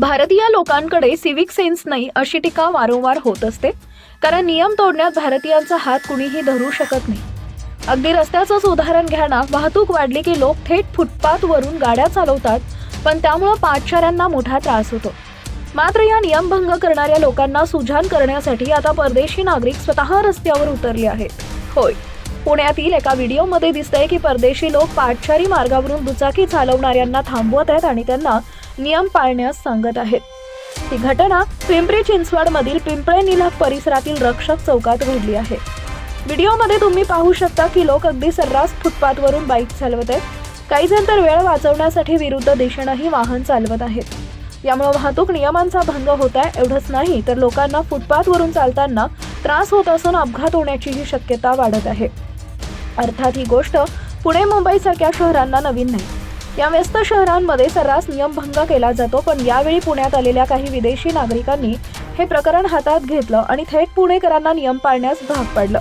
भारतीय लोकांकडे civic sense नाही अशी टीका वारंवार होत असते. कारण नियम तोडण्यात भारतीयांचा हात कुणीही धरू शकत नाही. अगदी रस्त्याचंच उदाहरण घ्या ना वाहतूक वाढली की लोक थेट फुटपाथवरून गाड्या चालवतात पण त्यामुळं पाठचाऱ्यांना मोठा त्रास होतो. मात्र या नियमभंग करणाऱ्या लोकांना सुजान करण्यासाठी आता परदेशी नागरिक स्वतः रस्त्यावर उतरले आहेत. होय पुण्यातील एका व्हिडिओमध्ये दिसतंय की परदेशी लोक पाठचारी मार्गावरून दुचाकी चालवणाऱ्यांना थांबवत आहेत आणि त्यांना नियम पाळण्यास सांगत आहेत. ही घटना पिंपरी चिंचवड मधील पिंपळे निलक परिसरातील रक्षक चौकात घडली आहे. व्हिडिओमध्ये तुम्ही पाहू शकता की लोक अगदी सर्रास फुटपाथवरून बाईक चालवत आहेत. काही जण तर वेळ वाचवण्यासाठी विरुद्ध दिशेनंही वाहन चालवत आहेत. यामुळे वाहतूक नियमांचा भंग होत आहे. एवढंच नाही तर लोकांना फुटपाथवरून चालताना त्रास होत असून अपघात होण्याचीही शक्यता वाढत आहे. अर्थात ही गोष्ट पुणे मुंबईसारख्या शहरांना नवीन नाही. या व्यस्त शहरांमध्ये सर्रास नियमभंग केला जातो पण यावेळी पुण्यात आलेल्या काही विदेशी नागरिकांनी हे प्रकरण हातात घेतलं आणि थेट पुणेकरांना नियम पाळण्यास भाग पाडलं.